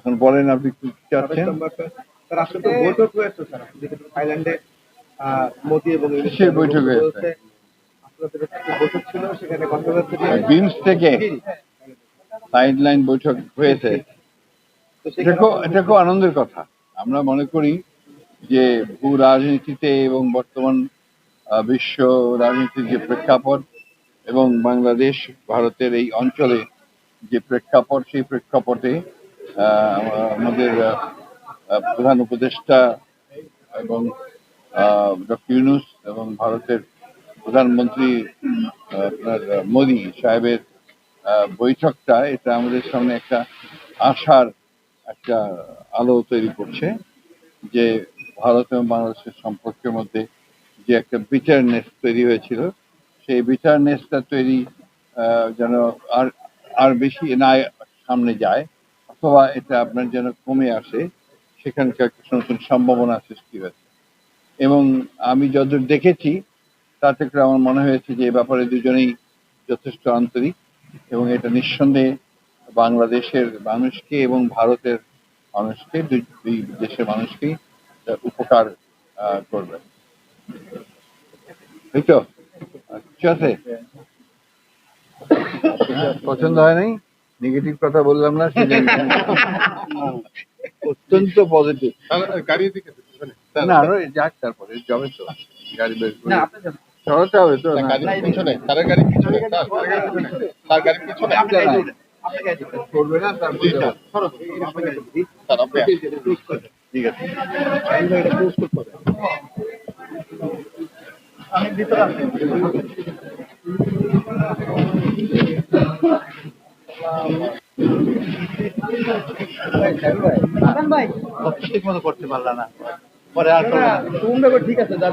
এখন বলেন আপনি কি চাচ্ছেন? আসলে তো বৈঠক হয়েছে স্যার। থাইল্যান্ডে মোদি এবং কিসের বৈঠক হয়েছে? বৈঠক ছিল সেখানে কথা বিমস থেকে সাইডলাইন বৈঠক হয়েছে। এটা খুব আনন্দের কথা। আমরা মনে করি যে ভূ রাজনীতিতে এবং বর্তমান বিশ্ব রাজনীতির যে প্রেক্ষাপট এবং বাংলাদেশ ভারতের এই অঞ্চলে যে প্রেক্ষাপট সেই প্রেক্ষাপটে আমাদের প্রধান উপদেষ্টা এবং ডক্টর ইউনুস এবং ভারতের প্রধানমন্ত্রী আপনার মোদী সাহেবের বৈঠকটা, এটা আমাদের সামনে একটা আশার একটা আলো তৈরি করছে যে ভারত এবং বাংলাদেশের সম্পর্কের মধ্যে যে একটা বিটারনেস তৈরি হয়েছিল, সেই বিটারনেসটা তৈরি যেন আর আর বেশি না সামনে যায়। অথবা এটা আপনার যেন কমে আসে, সেখানকার কিছু নতুন সম্ভাবনা সৃষ্টি হয়েছে। এবং আমি যতদূর দেখেছি, তাতে থেকে আমার মনে হয়েছে যে এ ব্যাপারে দুজনেই যথেষ্ট আন্তরিক এবং এটা নিঃসন্দেহে বাংলাদেশের মানুষকে এবং ভারতের মানুষকে, দুই দেশের মানুষকেই উপকার করবে। এই তো? আর কিছু আছে। পছন্দ হয় নাই? নেগেটিভ কথা বললাম না অত্যন্ত পজিটিভ গাড়ি দিকে পিছনে। না আরও যাক তারপরে যাবে তো। গাড়ি বের করে। না আপনি যান। সরাতে হবে তো না, না? গাড়ির পিছনে তার গাড়ির পিছনে তার গাড়ির পিছনে। তার গাড়ির পিছনে। আপনি গাড়ি দিন। আপনি গাড়ি দিন। করবে না তারপরে জি, স্যার। সরো, আপনি ভাই ঠিক মতো করতে পারলা না পরে আর ঠিক আছে যার।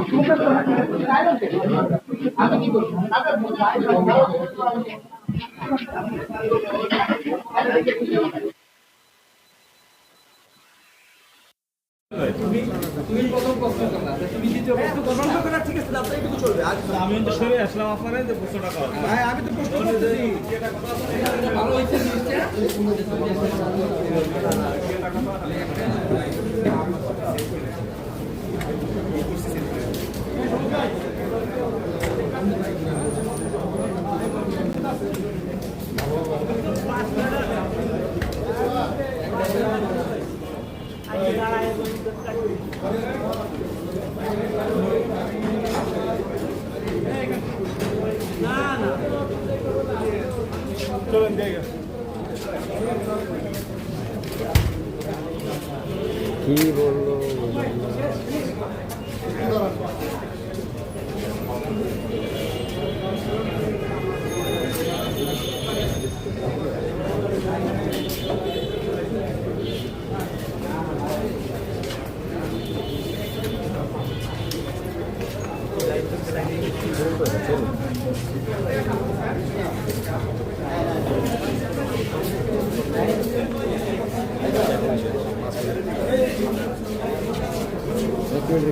তুমি আশা আমি তো সরে আসলাম আপনারা যে প্রশ্নটা আমি তো প্রশ্ন করতেছি। ভালো হয়েছে 기본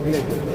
দেখলে